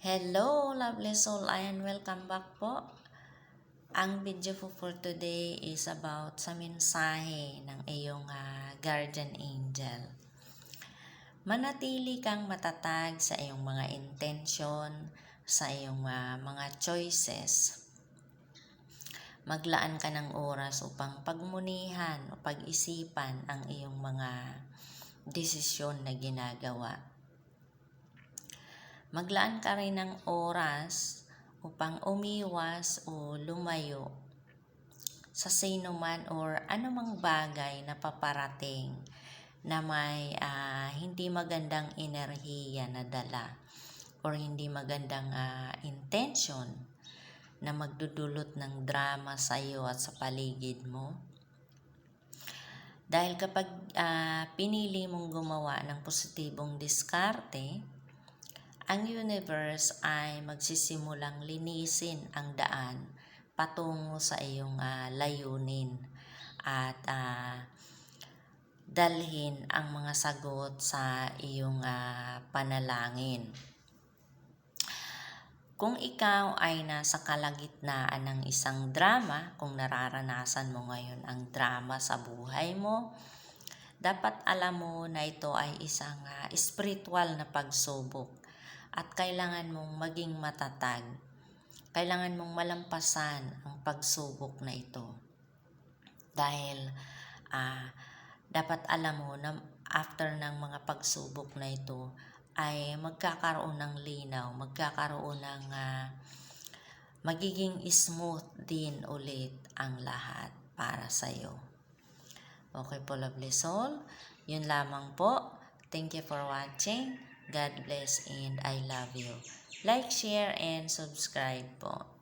Hello, lovely soul, and welcome back po. Ang video po for today is about sa mensahe ng iyong ah, guardian angel. Manatili kang matatag sa iyong mga intention, sa iyong ah, mga choices. Maglaan ka ng oras upang pagmunihan o pag-isipan ang iyong mga desisyon na ginagawa. Maglaan ka rin ng oras upang umiwas o lumayo sa sino man or anumang bagay na paparating na may ah, hindi magandang enerhiya na dala or hindi magandang ah, intention na magdudulot ng drama sa iyo at sa paligid mo. Dahil kapag ah, pinili mong gumawa ng positibong diskarte, ang universe ay magsisimulang linisin ang daan patungo sa iyong ah, layunin at ah, dalhin ang mga sagot sa iyong ah, panalangin. Kung ikaw ay nasa kalagitnaan ng isang drama, kung nararanasan mo ngayon ang drama sa buhay mo, dapat alam mo na ito ay isang ah, spiritual na pagsubok at kailangan mong maging matatag. Kailangan mong malampasan ang pagsubok na ito. Dahil ah, dapat alam mo na after ng mga pagsubok na ito ay magkakaroon ng linaw, magkakaroon ng ah, magiging smooth din ulit ang lahat para sa iyo. Okay po, lovely soul. Yun lamang po. Thank you for watching. God bless and I love you. Like, share, and subscribe po.